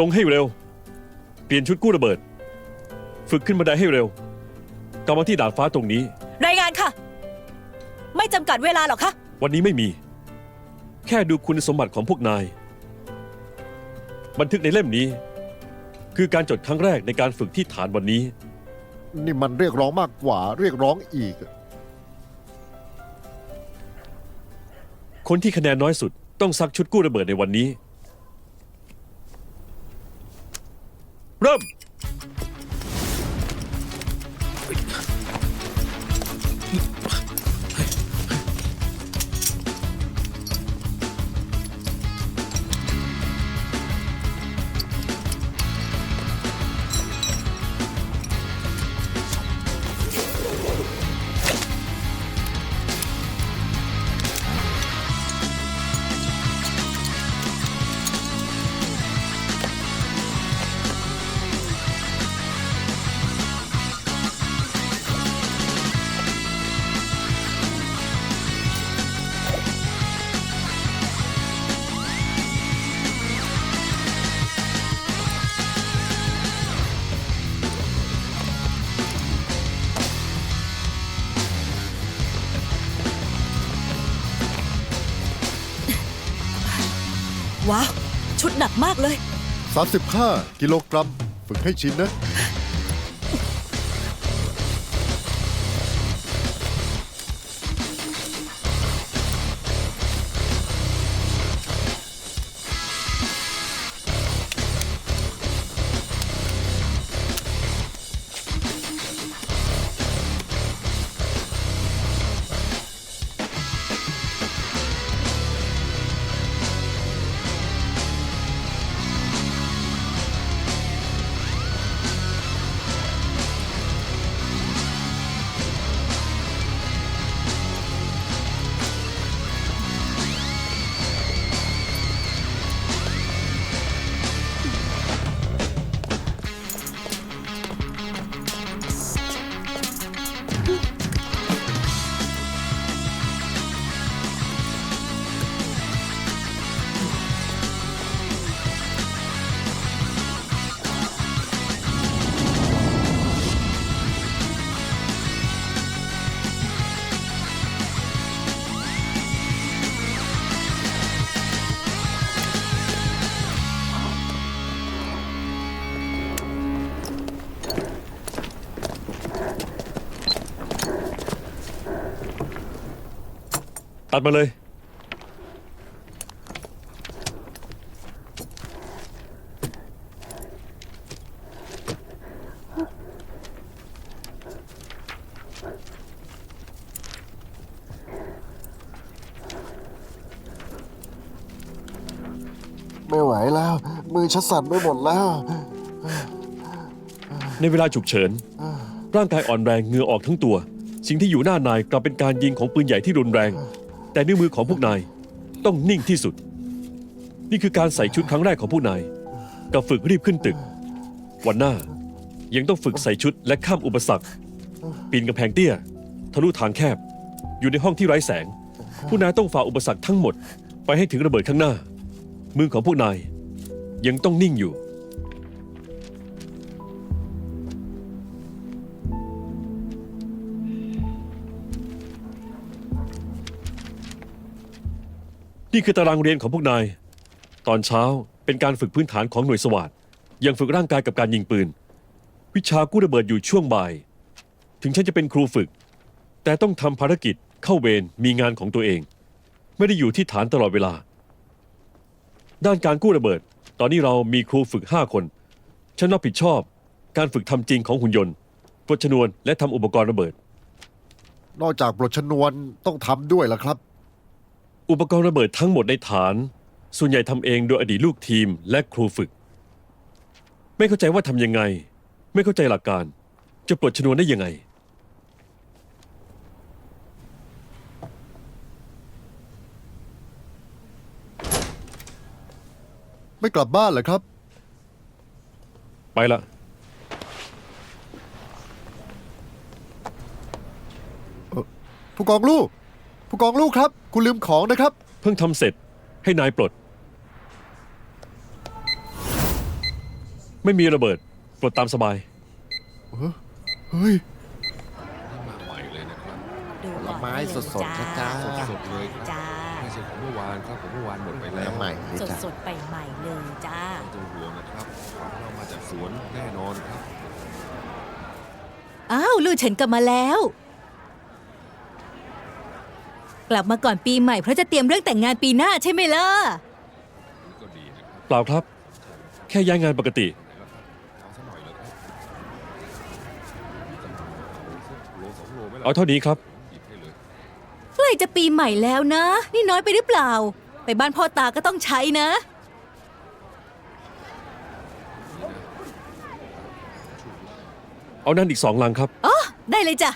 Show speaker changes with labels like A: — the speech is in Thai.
A: ลงให้เร็ว เปลี่ยนชุดกู้ระเบิด ฝึกขึ้นบันไดให้เร็วกลับมาที่ดาดฟ้าตรงนี้
B: รายงานค่ะ ไม่จำกัดเวลาหรอกคะ
A: วันนี้ไม่มี แค่ดูคุณสมบัติของพวกนาย บันทึกในเล่มนี้ คือการจดครั้งแรกในการฝึกที่ฐานวันนี้
C: นี่มันเรียกร้องมากกว่าเรียกร้องอีก
A: คนที่คะแนนน้อยสุดต้องซักชุดกู้ระเบิดในวันนี้ เว้า
B: ว ชุดหนักมากเลย
C: 35 กิโลกรัม ฝึกให้ชินนะ
A: ตัดมาเลย
D: ไม่ไหวแล้ว มือฉันสั่นไปหมดแล้ว
A: ในเวลาฉุกเฉิน ร่างกายอ่อนแรงเหงื่อออกทั้งตัว สิ่งที่อยู่หน้านายกลับเป็นการยิงของปืนใหญ่ที่รุนแรง แต่นิ้วมือของพวกนายต้องนิ่งที่สุด นี่คือการใส่ชุดครั้งแรกของพวกนายกับฝึกรีบขึ้นตึก วันหน้ายังต้องฝึกใส่ชุดและข้ามอุปสรรค ปีนกำแพงเตี้ย ทะลุทางแคบ อยู่ในห้องที่ไร้แสง ผู้นายต้องฝ่าอุปสรรคทั้งหมด ไปให้ถึงระเบิดข้างหน้า มือของพวกนายยังต้องนิ่งอยู่ นี่คือตารางเรียนของพวกนาย ตอนเช้าเป็นการฝึกพื้นฐานของหน่วยสวัสดยังฝึกร่างกายกับการยิงปืน วิชากู้ระเบิดอยู่ช่วงบ่าย ถึงฉันจะเป็นครูฝึก แต่ต้องทำภารกิจเข้าเวรมีงานของตัวเอง ไม่ได้อยู่ที่ฐานตลอดเวลา ด้านการกู้ระเบิด ตอนนี้เรามีครูฝึก5คน ฉันรับผิดชอบ การฝึกทำจริงของหุ่นยนต์ปลดชนวนและทำอุปกรณ์ระเบิด
C: นอกจากปลดชนวนต้องทำด้วยล่ะครับ
A: อุปกรณ์ระเบิดทั้งหมดในฐาน ส่วนใหญ่ทำเองโดยอดีตลูกทีมและครูฝึก ไม่เข้าใจว่าทำยังไง ไม่เข้าใจหลักการ จะปลดชนวนได้ยังไง
C: ไม่กลับบ้านเหรอครับ
A: ไปละ
C: ผู้กองลูก ผู้กองลูกครับ คุณลืมของนะครับ
A: เพิ่งทำเสร็จให้นายปลด ไม่มีระเบิด ปลดตามสบาย
C: เฮ้ย
E: มาใหม่เลยนะครับ
B: ดู
F: ผล
B: ก่อน
F: ไม้
B: ได้เลย
F: สดๆ
B: จ้า
F: ช้า
E: สดๆเลยครับ
B: จ้า
E: ไม่ใช่ของเมื่อวานครับของเมื่อวานหมดไปแล้ว
F: น้ำใหม่เลย
B: สด
F: จ้ะ
B: สดๆไปใหม่เลยจ้า
E: ไม่ต้องห่วงนะครับของเรามาจากสวนแน่นอนครับ
G: อ้าว ลู่เฉินกลับมาแล้ว กลับมาก่อนปีใหม่เพราะจะเตรียมเรื่องแต่งงานปีหน้าใช่ไหมล่ะ
E: นี่ก็ดีนะครับ
A: เปล่าครับ แค่ย้ายงานปกติ
E: เอาซะหน่อยเลยครับเอาสักโลสองโลไหมล่ะ
A: เอาเท่านี้ครับ
E: หยิบให้เลย
G: ใกล้จะปีใหม่แล้วนะ นี่น้อยไปหรือเปล่า ไปบ้านพ่อตาก็ต้องใช้นะ
A: เอานั่นอีกสองลังครับ
G: อ๋อ ได้เลยจ้ะ